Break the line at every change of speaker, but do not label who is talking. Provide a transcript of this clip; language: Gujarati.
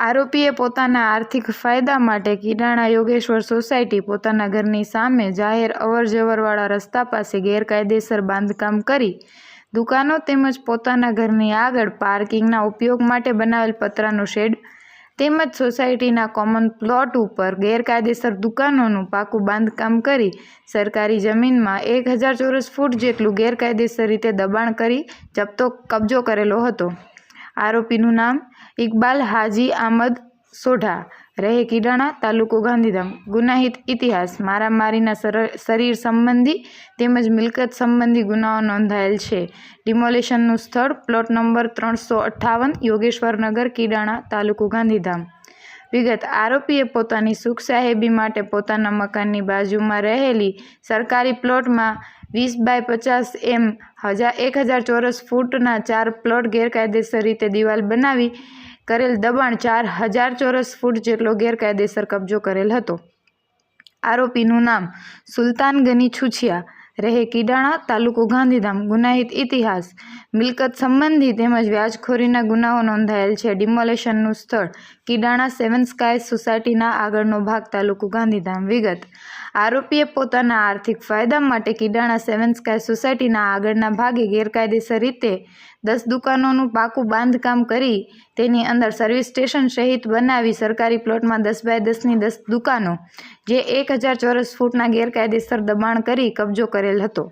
આરોપીએ પોતાના આર્થિક ફાયદા માટે કિડાણા યોગેશ્વર સોસાયટી પોતાના ઘરની સામે જાહેર અવરજવરવાળા રસ્તા પાસે ગેરકાયદેસર બાંધકામ કરી દુકાનો તેમજ પોતાના ઘરની આગળ પાર્કિંગના ઉપયોગ માટે બનાવેલ પતરાનું શેડ તેમજ સોસાયટીના કોમન પ્લોટ ઉપર ગેરકાયદેસર દુકાનોનું પાકું બાંધકામ કરી સરકારી જમીનમાં એક હજાર ચોરસ ફૂટ જેટલું ગેરકાયદેસર રીતે દબાણ કરી જપ્તો કબજો કરેલો હતો. આરોપીનું નામ ઇકબાલ હાજી આમદ સોઢા. રહે કિડાણા તાલુકો ગાંધીધામ. ગુનાહિત ઇતિહાસ, મારામારીના શરીર સંબંધી તેમજ મિલકત સંબંધી ગુનાઓ નોંધાયેલ છે. ડિમોલેશનનું સ્થળ, પ્લોટ નંબર ત્રણસો અઠ્ઠાવન યોગેશ્વરનગર, કિડાણા તાલુકો ગાંધીધામ. વિગત આરોપીએ પોતાની સુખ સાહેબી માટે પોતાના મકાનની બાજુમાં રહેલી સરકારી પ્લોટમાં વીસ બાય પચાસ એમ હજાર એક હજાર ચોરસ ફૂટના ચાર પ્લોટ ગેરકાયદેસર રીતે દિવાલ બનાવી કરેલ દબાણ ચાર હજાર ચોરસ ફૂટ જેટલો ગેરકાયદેસર કબજો કરેલ હતો. આરોપીનું નામ સુલતાન ગની છુછિયા રહે કીડાણા તાલુકો ગાંધીધામ, ગુનાહિત ઇતિહાસ. મિલકત સંબંધી તેમજ વ્યાજખોરીના ગુનાઓ નોંધાયેલ છે. ડિમોલેશનનું સ્થળ, કીડાણા સેવન સ્કાય સોસાયટીના આગળનો ભાગ તાલુકો ગાંધીધામ વિગત. આરોપીએ પોતાના આર્થિક ફાયદા માટે કિડાણા સેવન સ્કાય સોસાયટીના આગળના ભાગે ગેરકાયદેસર રીતે દસ દુકાનોનું પાકું બાંધકામ કરી તેની અંદર સર્વિસ સ્ટેશન સહિત બનાવી સરકારી પ્લોટમાં દસ બાય દસની દસ દુકાનો, જે એક હજાર ચોરસ ફૂટના ગેરકાયદેસર દબાણ કરી કબજો કરેલ હતો.